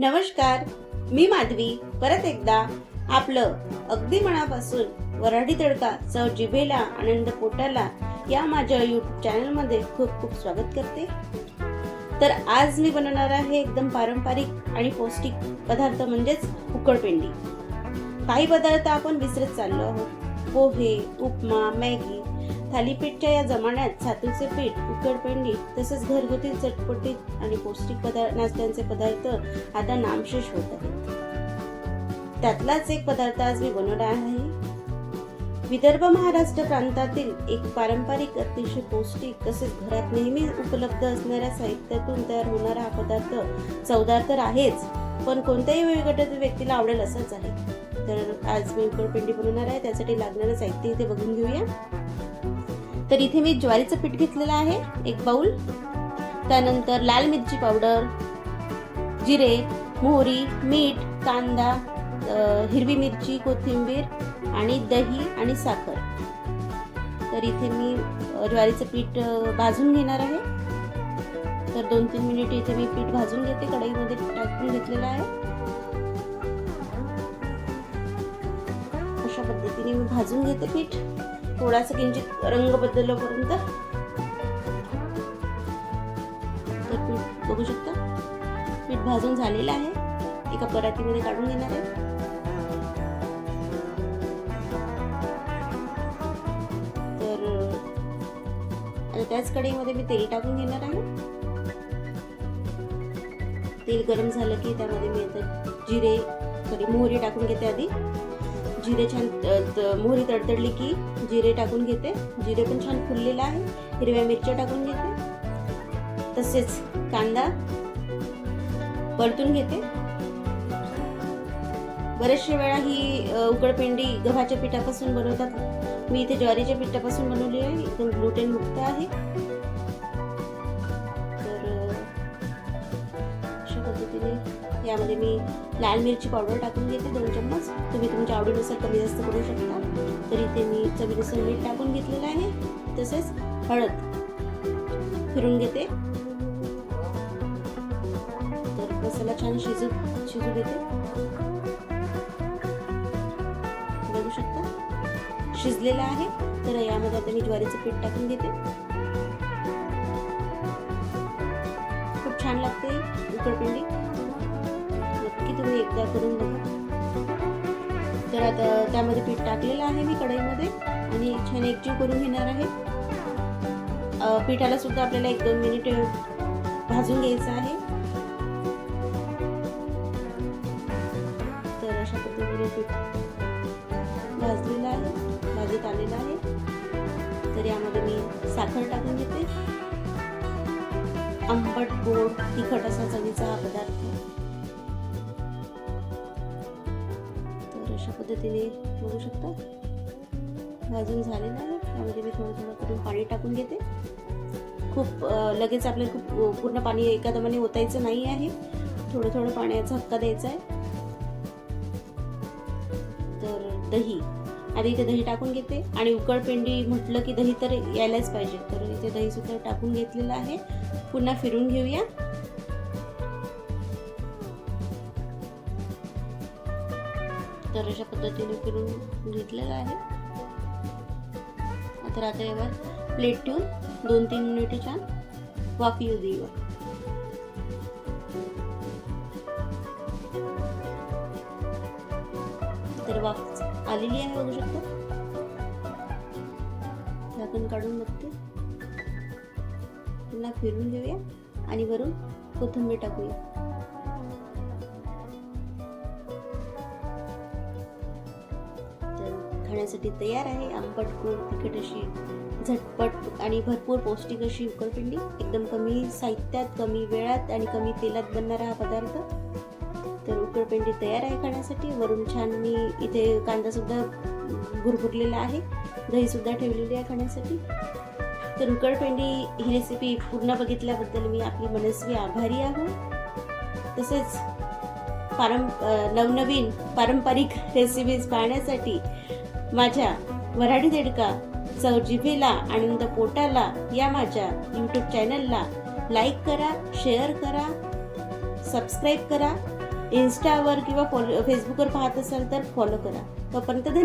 नमस्कार मी माधवी. परत एकदा आपलं अगदी मनापासून वराडी तडका चव जिभेला आनंद पोटाला या माझ्या युट्यूब चॅनलमध्ये खूप खूप स्वागत करते. तर आज मी बनवणार आहे एकदम पारंपरिक आणि पौष्टिक पदार्थ म्हणजेच उकडपेंडी. काही पदार्थ आपण विसरत चाललो आहोत. पोहे उपमा मॅगी थालीपीठच्या या जमान्यात सातूचे पीठ उकडपेंडी तसेच घरगुती चटपटीत आणि पौष्टिक पदार्थ नाश्त्यांचे पदार्थ आता नामशेष होत आहेत त्यातलाच एक पदार्थ आज मी बनवला आहे. विदर्भ महाराष्ट्र प्रांतातील एक पारंपरिक अतिशय पौष्टिक तसेच घरात नेहमी उपलब्ध असणाऱ्या साहित्यातून तयार होणारा हा पदार्थ चवदार तर आहेच पण कोणत्याही वयोगटातील व्यक्तीला आवडेल असंच आहे. तर आज मी उकडपिंडी बनवणार आहे त्यासाठी लागणारं साहित्य इथे बघून घेऊया. तर इथे मी ज्वारीचं पीठ घेतलेलं आहे एक बाउल. त्यानंतर लाल मिरची पावडर जिरे मोहरी मीठ कांदा हिरवी मिरची कोथिंबीर आणि दही आणि साखर. तर इथे मी ज्वारीचं पीठ भाजून घेणार आहे. तर दोन तीन मिनिट इथे मी पीठ भाजून घेते कढईमध्ये टाकून घेतलेलं आहे. अशा पद्धतीने मी भाजून घेते पीठ. थोडासा किंचित रंग बदलल्यापर्यंत तर पीठ बघू शकता. पीठ भाजून झालेलं आहे. एका परातीमध्ये काढून घेणार आहे. तर आता त्याच कढईमध्ये मी तेल टाकून घेणार आहे. तेल गरम झालं की त्यामध्ये मी आता जिरे सॉरी मोहरी टाकून घेते आधी. जिरे छान मोहरी तडतडली की जिरे टाकून घेते. जिरे पण छान फुललेलं आहे. हिरव्या मिरच्या टाकून घेते. तसेच कांदा परतून घेते. बरेचशे वेळा ही उकडपेंडी गव्हाच्या पिठापासून बनवतात. मी इथे ज्वारीच्या पिठापासून बनवली आहे. एकदम ग्लुटेन मुक्त आहे. तर अशा पद्धतीने यामध्ये मी लाल मिरची पावडर टाकून घेते दोन चम्मच. तुम्ही तुमच्या आवडीनुसार कमी जास्त करू शकता. तर इथे मी चवीनुसार मीठ टाकून घेतलेलं आहे. तसेच हळद फिरून घेते. तर मसाला छान शिजू शिजू देते बघू शकता. शिजलेला आहे. तर यामध्ये आता मी ज्वारीचं पीठ टाकून घेते. खूप छान लागते उकडपिंडी तुम्ही एकदा करून बघा. तर आता त्यामध्ये पीठ टाकलेलं आहे मी कढईमध्ये आणि छान एकजीव करून घेणार आहे. पिठाला सुद्धा आपल्याला एक दोन मिनिट भाजून घ्यायचं आहे. तर अशा पद्धतीने पीठ भाजलेलं आहे भाजत आलेलं आहे. तर यामध्ये मी साखर टाकून घेते. आंबट गोड तिखट असा चवीचा हा पदार्थ. पद्धतीने बघू शकता. भाजून झालेलं आहे त्यामध्ये मी थोडं थोडं करून पाणी टाकून घेते. खूप लगेच आपल्याला खूप पूर्ण पाणी एका दमाने ओतायचं नाही आहे. थोडं थोडं पाण्याचा हक्का द्यायचा आहे. तर दही आधी इथे दही टाकून घेते. आणि उकळपेंडी म्हटलं की दही तर यायलाच पाहिजे. तर इथे दही सुद्धा टाकून घेतलेलं आहे. पुन्हा फिरून घेऊया. तर अशा पद्धतीने फिरून घेतलेलं आहे. तर आता यावर प्लेट ठेवून दोन तीन मिनिटे छान वाफ येऊ देऊया तर वाफ आलेली आहे बघू शकता. झाकण काढून बघते. पुन्हा फिरून घेऊया आणि वरून कोथिंबीर टाकूया. खाण्यासाठी तयार आहे. आंबट गोड तिखट अशी झटपट आणि भरपूर पौष्टिक अशी उकरपिंडी एकदम कमी साहित्यात कमी वेळात आणि कमी तेलात बनणारा हा पदार्थ. तर उकरपिंडी तयार आहे खाण्यासाठी. वरून छान मी इथे कांदा सुद्धा भुरभुरलेला आहे. दही सुद्धा ठेवलेली आहे खाण्यासाठी. तर उकळपेंडी ही रेसिपी पूर्ण बघितल्याबद्दल मी आपली मनस्वी आभारी आहो. तसेच पारं नवनवीन पारंपरिक रेसिपीज पाहण्यासाठी माझ्या वराडी देडका चव जिभेला आनंद पोटाला या माझ्या यूट्यूब चॅनलला लाईक करा शेअर करा सबस्क्राईब करा. इन्स्टावर किंवा फॉलो फेसबुकवर पाहत असाल तर फॉलो करा. तोपर्यंत धन्यवाद.